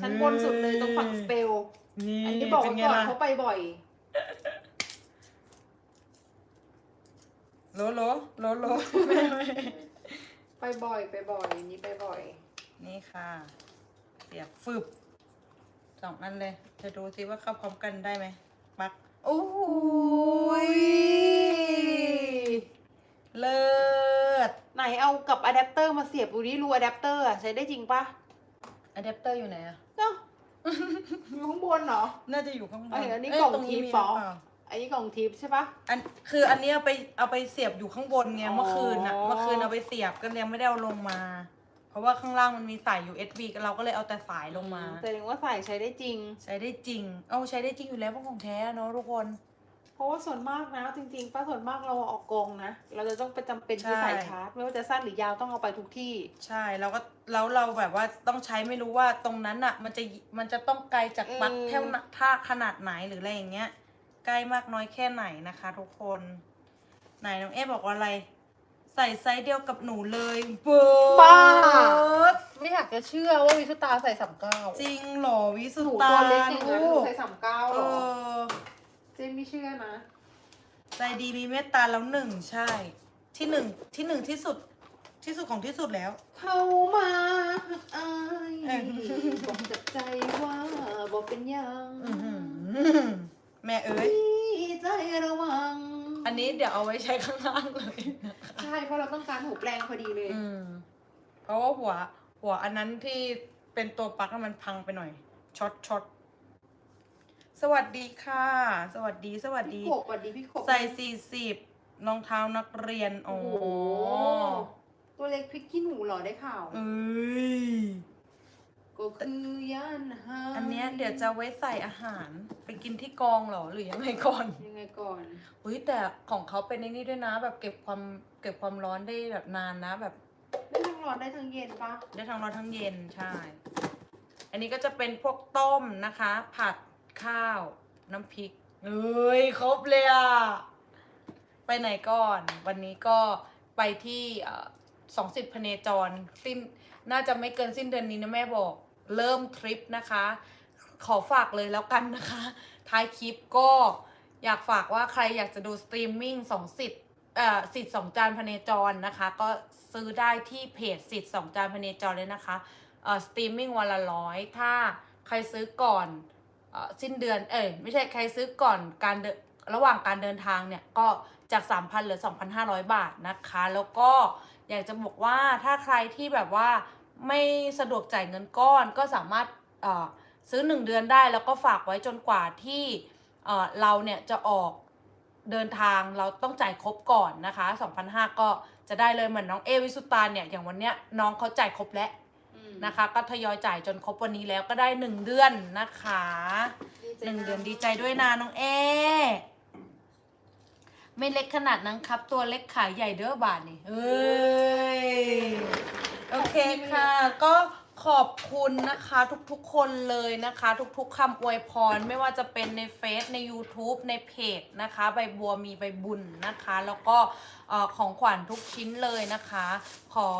ชั้นบนสุดเลยตรงฝั่งสเปลนี่อันนี้บอกเป็ไว้นไงก่อนล่ะเขาไปบ่อย โลโลโลโลไปบ่อยไปบ่อยอันนี้ไปบ่อย นี่ค่ะ เสียบฟึบสองอันเลย จะดูซิว่าเข้าพร้อมกันได้ไหมปักโอ้ยเลิศ ไหนเอากับอะแดปเตอร์มาเสียบดูดิรูอะแดปเตอร์อะใช้ได้จริงปะ อะแดปเตอร์อยู่ไหนอะเนาะอยู่ข้างบนเหรอ น่าจะอยู่ข้างบนเอ้ยอันนี้เยกล่องตรงนี้ทีมีฟอหรือเปล่าอันนี้กล่องทิปใช่ปะ อันคืออันนี้เอาไปเอาไปเสียบอยู่ข้างบนไงอ๋อ เมื่อคืนอะเมื่อคืนเอาไปเสียบก็ยังไม่ได้เอาลงมา เพราะว่าข้างล่างมันมีสาย USB เราก็เลยเอาแต่สายลงมาแต่ถึงว่าใส่ใช้ได้จริง ใช้ได้จริง เอาใช้ได้จริงอยู่แล้วเพราะของแท้เนาะทุกคน เพราะว่าส่วนมากนะจริงๆป้าส่วนมากเราออกกองนะ เราจะต้องไปจำเป็นที่ใช่สายชาร์จไม่ว่าจะสั้นหรือยาวต้องเอาไปทุกที่ ใช่แล้วก็แล้วเราแบบว่าต้องใช้ไม่รู้ว่าตรงนั้นอะมันจะมันจะต้องไกลจากปลั๊กเออเท่านะท่าขนาดไหนหรืออะไรอย่างเงี้ยใกล้มากน้อยแค่ไหนนะคะ ทุกคน ไหนน้องเอบอกว่าอะไร ใส่ไซส์เดียวกับหนูเลยเบิร์ดบ้า ไม่อยากจะเชื่อว่าวิสุตาใส่สามเก้าจริงเหรอวิสุหนูตาตัวเล็กอย่างนั้นหลูนูกใส่สามเก้าเอหรออ เจไม่เชื่อนะ ใจดีมีเมตตาแล้วหนึ่งใช่ ที่หนึ่งที่หนึ่งที่สุดที่สุดของที่สุดแล้ว เข้ามาไอ้ายเออบอกจากใจว่าบอกเป็นหยังอื้อหือแม่เอ้ย พี่ใจระวัง อันนี้เดี๋ยวเอาไว้ใช้ข้างล่างเลยนะคะใช่เพราะเราต้องการหูแปลงพอดีเลย อืม เพราะว่าหัว หัวอันนั้นที่เป็นตัวปลั๊กอะมันพังไปหน่อย ช็อตช็อต สวัสดีค่ะ สวัสดีสวัสดีพี่กบสวัสดีพี่กบใส่สี่สิบรองเท้านักเรียน โอ้โอ้โห ตัวเล็กพริกขี้หนูเหรอได้ข่าว เอ้ย ก็คือย่านหาอันเนี้ยเดี๋ยวจะไว้ใส่อาหารไปกินที่กองเหรอหรือยังไงก่อนยังไงก่อน อุ้ยแต่ของเขาเป็นในนี่ด้วยนะ แบบเก็บความเก็บความร้อนได้แบบนานนะ แบบได้ทั้งร้อนได้ทั้งเย็นปะได้ทั้งร้อนทั้งเย็นใช่ อันนี้ก็จะเป็นพวกต้มนะคะ ผัด ข้าว น้ำพริกเอ้ยครบเลยอะ ไปไหนก่อน วันนี้ก็ไปที่สองสิบพเนจร สิ้นน่าจะไม่เกินสิ้นเดือนนี้นะแม่บอก เริ่มทริปนะคะ ขอฝากเลยแล้วกันนะคะ ท้ายคลิปก็อยากฝากว่าใครอยากจะดูสตรีมมิ่งสองสิทธิ์เอ่อสิทธิ์สองจานพเนจรนะคะ ก็ซื้อได้ที่เพจสิทธิ์สองจานพเนจรเลยนะคะเอ่อสตรีมมิ่งวันละร้อยถ้าใครซื้อก่อน สิ้นเดือนเอ้ยไม่ใช่ใครซื้อก่อนการเดินระหว่างการเดินทางเนี่ยก็จาก 3,000เหลือ 2,500 บาทนะคะ แล้วก็อยากจะบอกว่าถ้าใครที่แบบว่าไม่สะดวกจ่ายเงินก้อนก็สามารถเอ่อซื้อ 1 เดือนได้แล้วก็ฝากไว้จนกว่าที่เราเนี่ยจะออกเดินทางเราต้องจ่ายครบก่อนนะคะ2,500ก็จะได้เลยเหมือนน้องเอวิสุตาเนี่ยอย่างวันเนี้ยน้องเขาจ่ายครบแล้ว นะคะ ก็ทยอยจ่ายจนครบวันนี้แล้วก็ได้1เดือนนะคะดีใจหนึ่งะเดือนดีใจด้วยนะน้องเอไม่เล็กขนาดนั้นครับ ตัวเล็กขายใหญ่เด้อบาทนี่เอ้ยโอเคค่ะ ก็ขอบคุณนะคะทุกๆคนเลยนะคะ ทุกๆคำอวยพรไม่ว่าจะเป็นในเฟซใน YouTube ในเพจนะคะ ใบบัวมีใบบุญนะคะ แล้วก็เอ่อของขวัญทุกชิ้นเลยนะคะ ขอ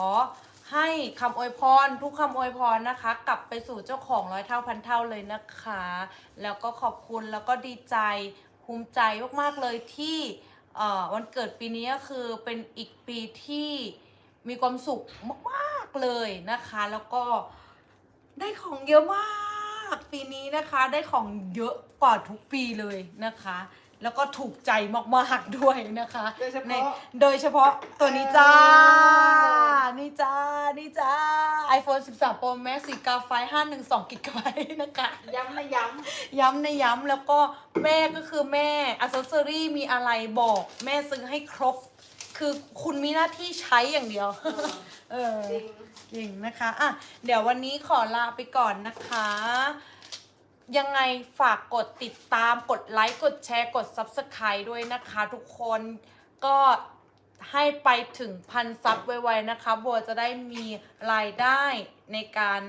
ให้คำอวยพรทุกคำอวยพรนะคะ กลับไปสู่เจ้าของร้อยเท่าพันเท่าเลยนะคะ แล้วก็ขอบคุณแล้วก็ดีใจภูมิใจมากๆเลยที่เอ่อวันเกิดปีนี้ก็คือเป็นอีกปีที่มีความสุขมากๆเลยนะคะ แล้วก็ได้ของเยอะมากปีนี้นะคะ ได้ของเยอะกว่าทุกปีเลยนะคะ แล้วก็ถูกใจมากๆด้วยนะคะ โดยเฉในพาะ โดยเฉพาะตัวนี้จ้าอ่า 13 Pro Max 4กาไฟ512กิกะไบต์นะคะ ย้ำนะย้ย้ำในย้ำแล้วก็แม่ก็คือแม่อ c เซสซอรี่มีอะไรบอก แม่ซื้อให้ครบ คือคุณมีหน้าที่ใช้อย่างเดียวำเออจริงจริงนะคะอะเดี๋ยววันนี้ขอลาไปก่อนนะคะ ยังไงฝากกดติดตาม กดไลค์ กดแชร์ กด Subscribe ด้วยนะคะทุกคน ก็ ให้ไปถึงพันซับไวๆนะคะบัวจะได้มีรายได้ในการ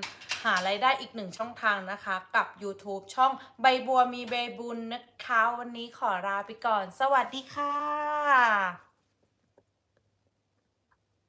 หารายได้อีกหนึ่งช่องทางนะคะ กับ YouTube ช่องใบบัวมีใบบุญนะคะ วันนี้ขอลาไปก่อน สวัสดีค่ะ